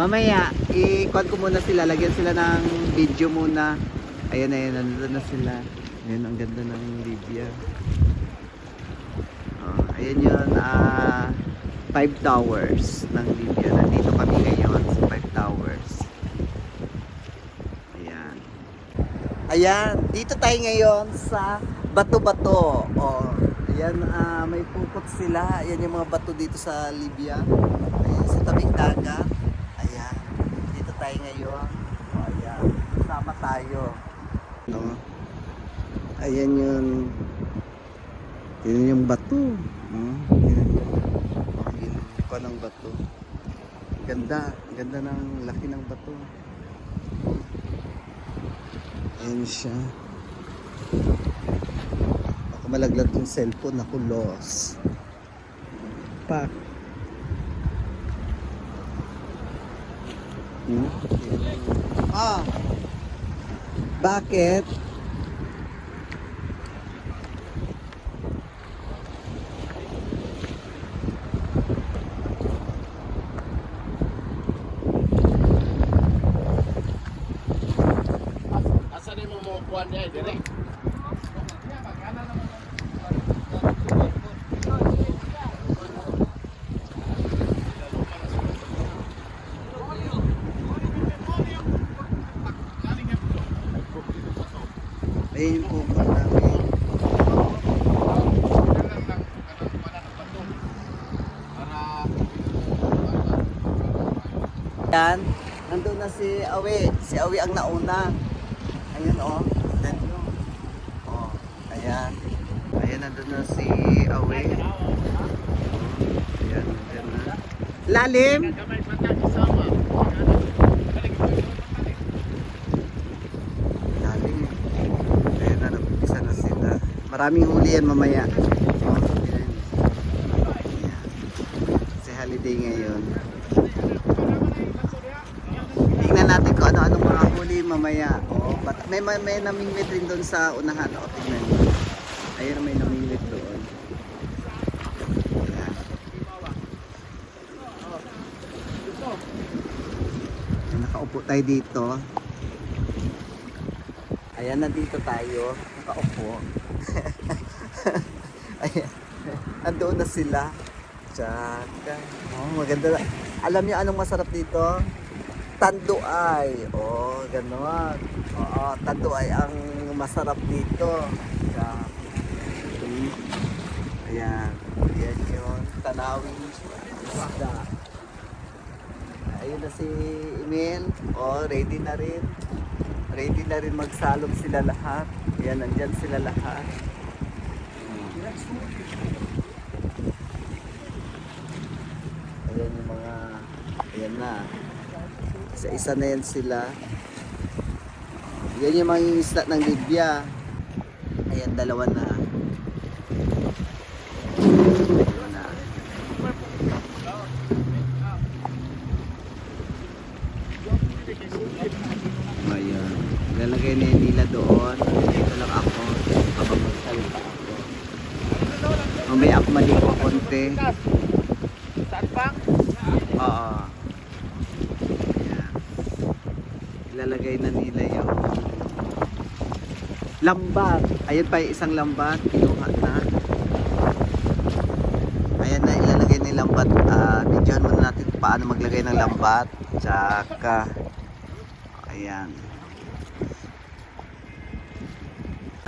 Mamaya, i-con ko muna sila. Lagyan sila ng video muna. Ayan, ayan. Nandito na sila. Ayan, ang ganda ng Libya. Oh, ayan yun. Ah, Five Towers ng Libya. Nandito kami ngayon sa Five Towers. Ayan. Ayan, dito tayo ngayon sa Bato-Bato. Oh, ayan, ah, may pupot sila. Ayan yung mga bato dito sa Libya. Ayan, sa tabing dagat. Ayan, dito tayo ngayon. Oh, ayan, sama tayo. No? Ayan yung yun yung bato. Oh, yun. Oh, yun pa ng bato. Ganda, ganda ng laki ng bato. Ayan siya. Ako malaglag yung cellphone, ako lost. Pak. Hmm? Ah! Bakit? Asa ni mo mo kuan niya dire? Ayun yung pupot namin. Yan, nandun na si Awi. Si Awi ang nauna. Ayun oh. Then, oh, ayan. Ayan, nandun na si Awi. Ayan, nandun na. Lalim! Lalim. Ayan na, nag-umpisa na sila. Maraming huli yan mamaya. Oh. Ayan. Si holiday ngayon. Tingnan natin kung ano-anong mga huli mamaya. Oh, but may, may, may namingwit rin doon sa unahan. O, tingnan mo. Ayun, may namingwit doon. Ayan. Nakaupo tayo dito. Ayan, nandito tayo. Nakaupo. Ayan. Andoon na sila. Tsaka. Oh, maganda. Alam niyo anong masarap dito? Tanduay. Oh, ganon. Oo, tanduay ang masarap dito. Hmm. Ayan. Ayan yun. Tanawin. Isda. Ayun na si Emil. Oh, ready na rin. Ready na rin magsalog sila lahat. Ayan, nandyan sila lahat. Ayan yung mga, ayan na. Isa-isa na yan sila. Yan yung mga isla ng Libya. Ayan, dalawa na. Dalawa na. Ayan. Lalagay na nila doon. Dito lang ako. Habang magsalita ako. Mamaya ako maligo konti. Saan pang? Oo. Ayan. Ilalagay na nila yung lambat. Ayan pa yung isang lambat. Kinuha na. Ayan na, ilalagay na yung lambat. Uh, videohan muna natin paano maglagay ng lambat. Tsaka, ayan.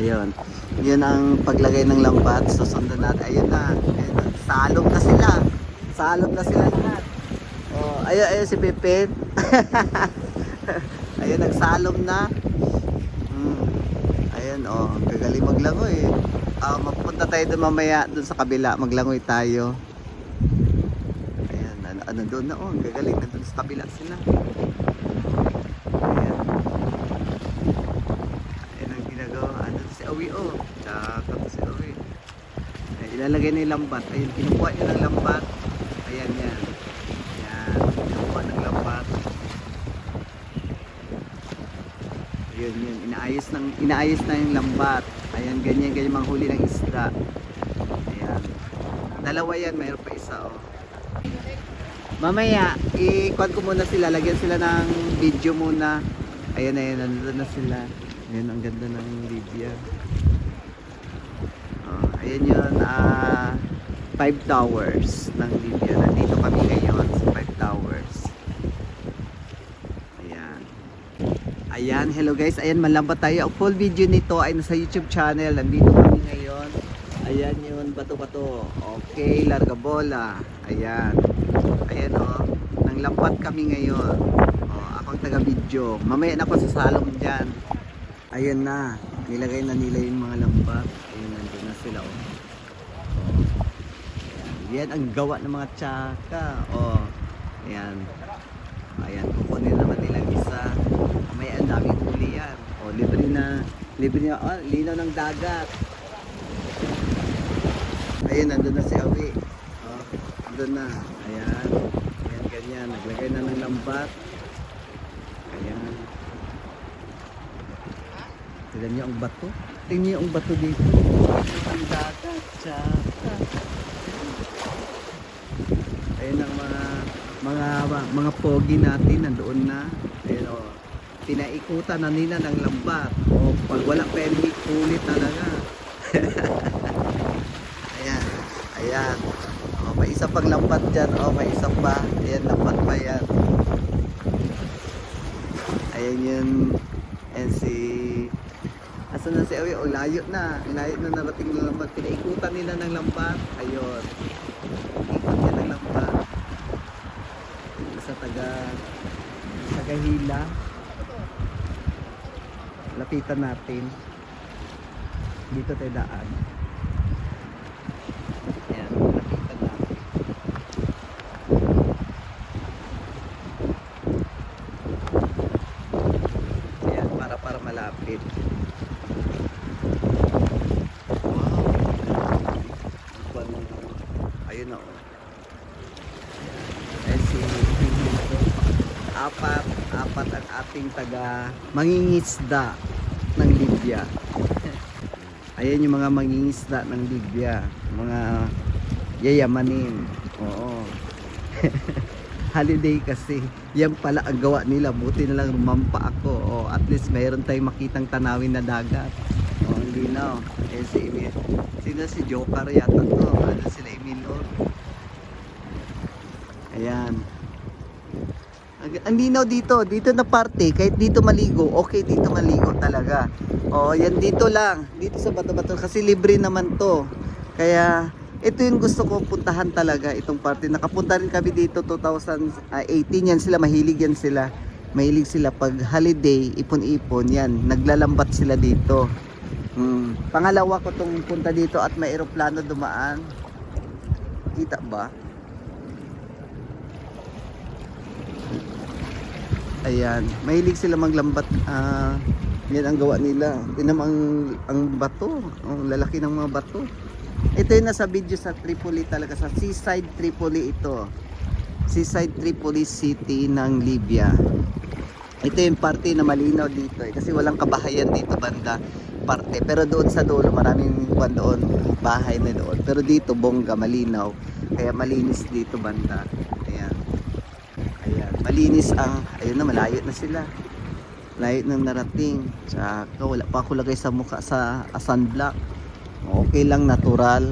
Ayun. Yun ang paglagay ng lambat. Susundan natin. Ayun na. Ayun na. Salog na sila. Salog na sila lahat. Oh, ayun, ayun si Pipit. ayun, nagsalom na. Hmm. Ayun, oh. Gagaling maglangoy. Ah, mapunta tayo doon mamaya doon sa kabila. Maglangoy tayo. Ayan, ano, ano doon na oh. Gagaling na doon sa kabila sila. Ayan. Ayan ang ginagawa. Ano si Awi oh. Tsaka si Awi. Ay, ilalagay na yung lambat. Ayun, kinukuha niya ng lambat. Ayan yan. Ayan, kinukuha ng lambat. Ayun yun, inaayos, ng, inaayos na yung lambat. Ayan, ganyan, ganyan mga huli ng isda. Ayan. Dalawa yan, mayroon pa isa oh. Mamaya, i-quad ko muna sila. Lagyan sila ng video muna. Ayan, ayan, nandun na sila. Ayan, ang ganda ng Libya. Oh, ayan yun, ah, Five Towers ng Libya. Nandito kami ngayon sa Five Towers. Ayan. Ayan, hello guys. Ayan, malambat tayo. Ang full video nito ay nasa YouTube channel. Nandito kami ngayon. Ayan yun, bato-bato. Okay, larga bola. Ayan. Ayan o. Oh, nang lambat kami ngayon. Oh, ako ang taga-video. Mamaya na ako sa salong dyan. Ayan na. Nilagay na nila yung mga lambat. Ayan, nandun na sila o. Oh. Yan ang gawa ng mga tsaka. Oh. Ayan. Ayan, kukunin naman nilang isa. May ang daming huli yan. O, libre na. Libre na. Oh, linaw ng dagat. Ayun, nandun na si Awi. Oh, nandun na. Ayan. Ayan, ganyan. Naglagay na ng lambat. Ayan. Tignan niyo ang bato. Tingnan niyo ang bato dito. Ang dagat. Tsaka. Ayun ang mga mga mga pogi natin nandoon na. Pinaikutan na nila ng lambat. O pag wala permit, ulit talaga. Ayan. Ayan. O, may isa pang lambat dyan. O, may isa pa. Ayan, lambat pa yan. Ayan yun. And si... Asan na si Awi? O, layo na. Layo na narating ng lambat. Pinaikutan nila ng lambat. Ayun. Ikot niya ng lambat. Sa taga... Taga Hila. Lapitan natin. Dito tayo daan. Ayan, lapitan natin. Ayan, para para malapit. Wow. Ayun na oh. Ayan si apat, apat ang ating taga mangingisda ng Libya. Ayan yung mga mangingisda ng Libya. Mga yayamanin. Oo. Holiday kasi. Yan pala ang gawa nila. Buti na lang rumampa ako. O, at least mayroon tayong makitang tanawin na dagat. O, ang linaw. Eh, si Emil. Sino si Joker yata to? Ano sila Emil? Ayan. Ang, linaw dito, dito na parte, kahit dito maligo, okay dito maligo talaga. Oh, yan dito lang, dito sa bato-bato kasi libre naman 'to. Kaya ito yung gusto ko puntahan talaga itong parte. Nakapunta rin kami dito 2018 yan sila mahilig yan sila. Mahilig sila pag holiday, ipon-ipon yan, naglalambat sila dito. Hmm. Pangalawa ko tong punta dito at may eroplano dumaan. Kita ba? Ayan, mahilig sila maglambat. Ah, yan ang gawa nila. Tingnan mo ang, ang bato, ang lalaki ng mga bato. Ito yung nasa video sa Tripoli talaga, sa seaside Tripoli ito. Seaside Tripoli City ng Libya. Ito yung parte na malinaw dito eh, kasi walang kabahayan dito banda parte. Pero doon sa dulo, maraming kwan doon, bahay na doon. Pero dito, bongga, malinaw. Kaya malinis dito banda. Malinis ang, ayun na, malayo na sila. Layo nang narating. Tsaka wala pa ako lagay sa mukha sa uh, sunblock. Okay lang, natural.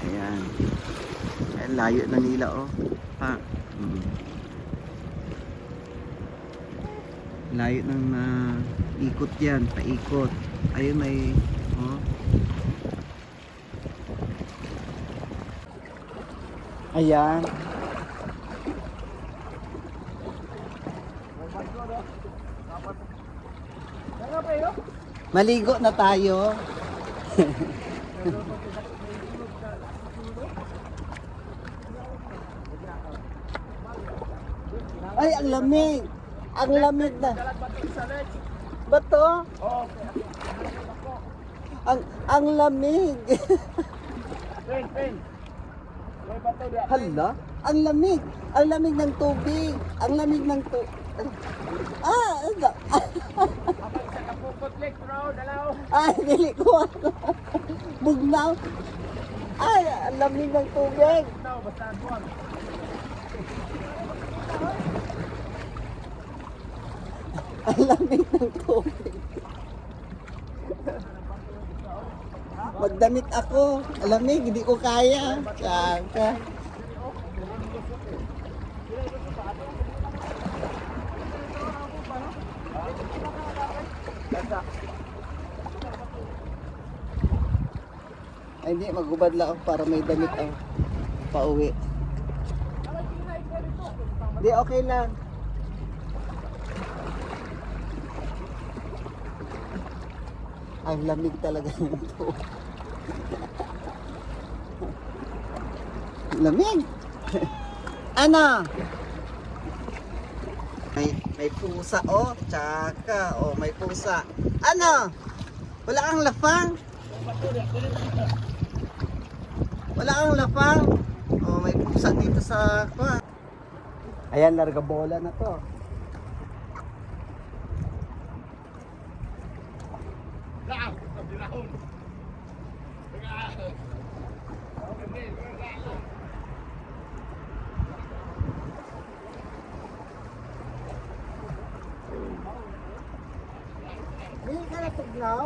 Ayan. Ayan, layo na nila, oh. Ha? Mm. Layo nang na ikot yan, paikot. Ayun, may, oh. Ayan. Maligo na tayo. Ay, ang lamig. Ang lamig na. Bato? Ang ang lamig. Hala, ang lamig. Ang lamig ng tubig. Ang lamig ng tubig. Ah, ano? Ay, dili ko ako. Bugnaw. Ay, ang lamig ng tubig. Ang lamig ng tubig. Magdamit ako. Alamig, hindi ko kaya. Kaka. Kaka. Ay, hindi, magubad lang ako para may damit ako. Pauwi. Hindi, okay lang. Ang lamig talaga nito. lamig! ano? May, may pusa, oh. Tsaka, oh, may pusa. Ano? Wala kang lafang? Wala kang lafang? Oh, may pusa dito sa... Kwa. Ayan, larga bola na to. Hindi ka na tugnaw?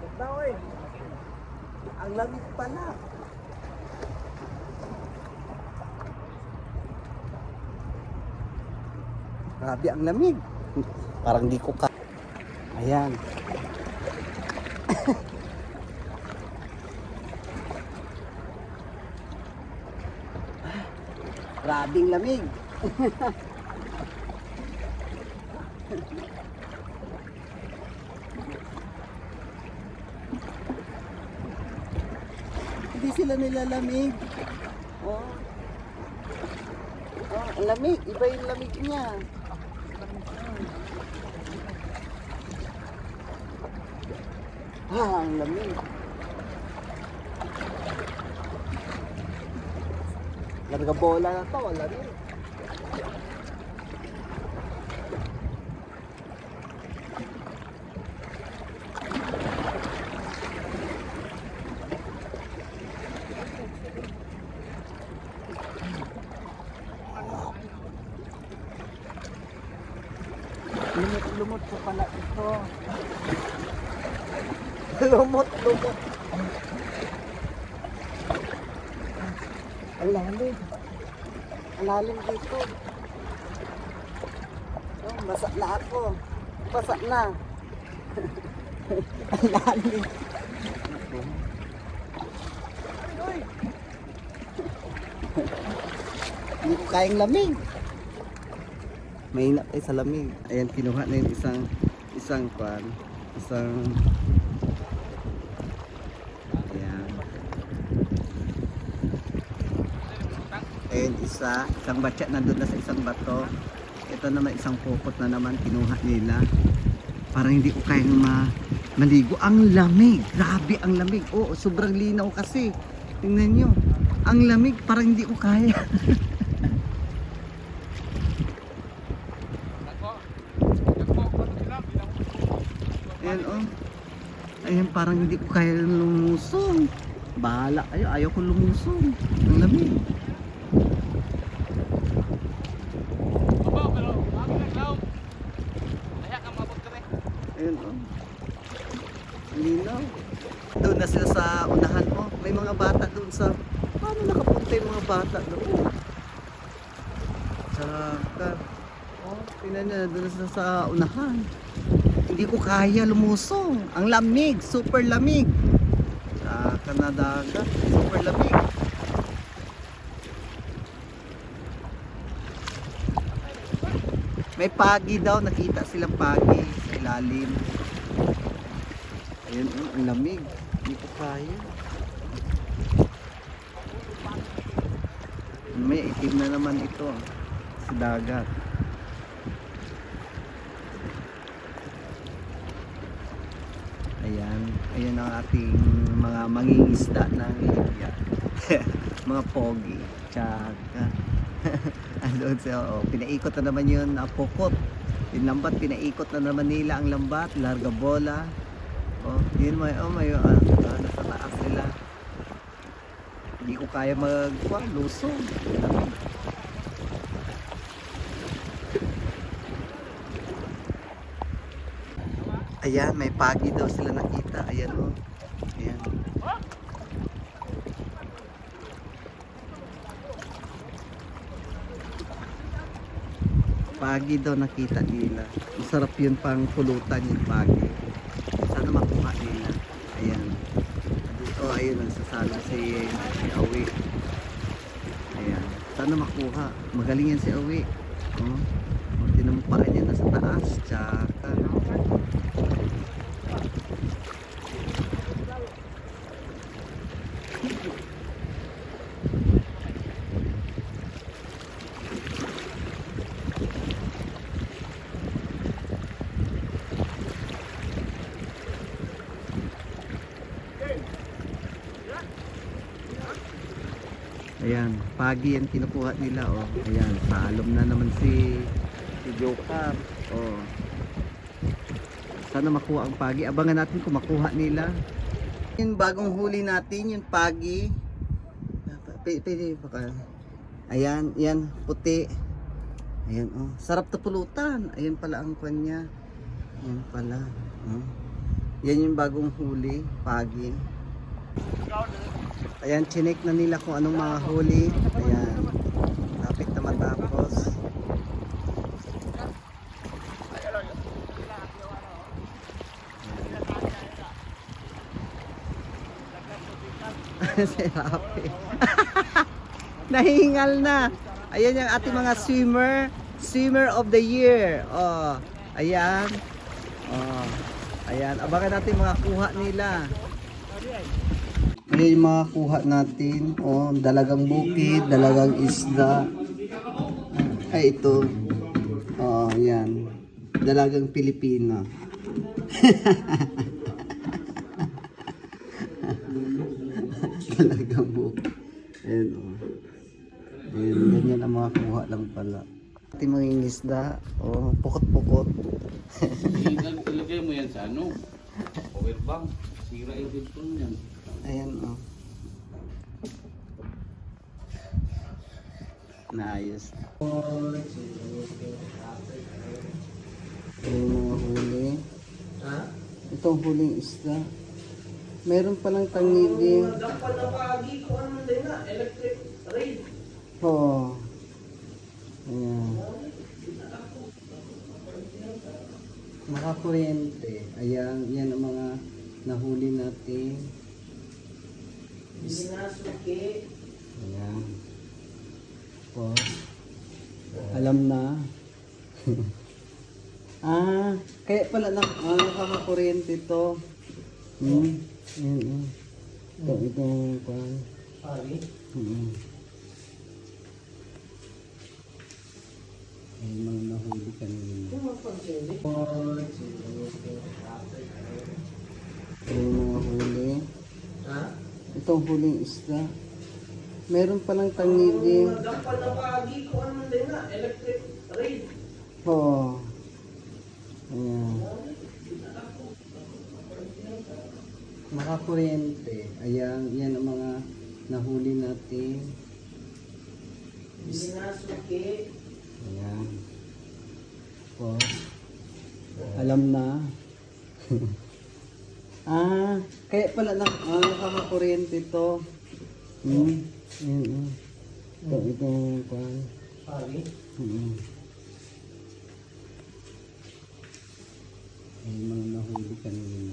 Tugnaw eh. Ang lamig pala. Grabe ang lamig. Parang di ko ka... Ayan. Grabing lamig. Hindi sila nilalamig. Oh. Oh, lamig. Iba yung lamig niya. Ah, ang lamig. Larga bola na to, ang lamig. Lumot-lumot ko pala ito. Lumot-lumot. Ang lalim. Ang lalim dito. Oh, basa na ako. Basa na. Ang lalim. Hindi ko kayang lamig. Mainit ay sa lamig. Ayan, kinuha na yung isang isang kwan. Isang Ayan. Ayan, isa. Isang batya nandun na sa isang bato. Ito naman isang pukot na naman kinuha nila. Parang hindi ko kayang ma maligo. Ang lamig. Grabe ang lamig. Oo, sobrang linaw kasi. Tingnan nyo. Ang lamig. Parang hindi ko kaya. Ayan oh. Ayan parang hindi ko kaya lumusong. Bahala kayo, ayaw ko lumusong. Ang lamig. Baba, pero bago na Law! Kaya ka mabot ka Ayan oh. Linaw. Doon na sila sa unahan oh. May mga bata doon sa... Paano nakapunta yung mga bata doon? Tsaka... Oh, tingnan nyo, doon sila sa unahan. Hindi ko kaya lumusong. Ang lamig, super lamig. Tsaka na dagat, super lamig. May pagi daw, nakita silang pagi sa ilalim. Ayun, oh, ang lamig. Hindi ko kaya. May itim na naman ito sa dagat. Ayan, ayan ang ating mga mangingisda ng Libya. mga pogi. Tsaka, andun siya, oh, pinaikot na naman yun, na pukot. Yung lambat, pinaikot na naman nila ang lambat, larga bola. Oh, yun may, oh, may, ah, ah, nasa taas sila. Hindi ko kaya mag, ah, lusong. Ayan, may pagi daw sila nakita. Ayan oh. Ayan. Pagi daw nakita nila. Masarap yun pang pulutan yung pagi. Sana makuha nila. Ayan. Dito ayun nagsasalo si, si Awi. Ayan. Sana makuha. Magaling yan si Awi. Oh. Tinampaan niya nasa taas. Tsaka. Ayan, pagi yan kinukuha nila oh. Ayan, salom na naman si si Joker. Oh. Sana makuha ang pagi. Abangan natin kung makuha nila. Yung bagong huli natin, yung pagi. P- Pwede pa ka. Ayan, yan, puti. Ayan, oh. Sarap to pulutan. Ayan pala ang kanya. Ayan pala. Oh. Yan yung bagong huli, pagi. Ayan, chinek na nila kung anong mga huli. Ayan. Lapit na matapos. si Rafi. Nahingal na. Ayan yung ating mga swimmer. Swimmer of the year. Oh, ayan. Oh, ayan. Abangan natin mga kuha nila. Ayan yung mga kuha natin. Oh, dalagang bukid, dalagang isda. Ay, ito. Oh, ayan. Dalagang Pilipino. dalagang bukid. Ayan, oh. Ayan, ganyan ang mga kuha lang pala. Ating mga isda. Oh, pukot-pukot. Ilagay mo yan sa ano? Power bank. Sira yung headphone yan. Ayan, oh. Naayos. Yung mga huli. Itong huling isda. Meron palang tangigi. Oo. Ayan. Nakakuryente. Ayan, yan ang mga nahuli natin. Ayan. Po. Alam na. ah, kaya pala na, ah, nakakakuryente to. Hmm. Ayan, oh. Ito, itong pan. Hmm. Ay, mga nahuli kanina. Ito yung mga huli. Itong huling isda. Meron palang tangigi. Oo. Ayan. Nakakuryente. Ayan, yan ang mga nahuli natin. Ayan. Po. Alam na. ah, kaya pala na, ah, nakakakuryente to. Hmm. Ayan, oh. Ito, itong pan. Hmm. Ay, mga nahuli kanina.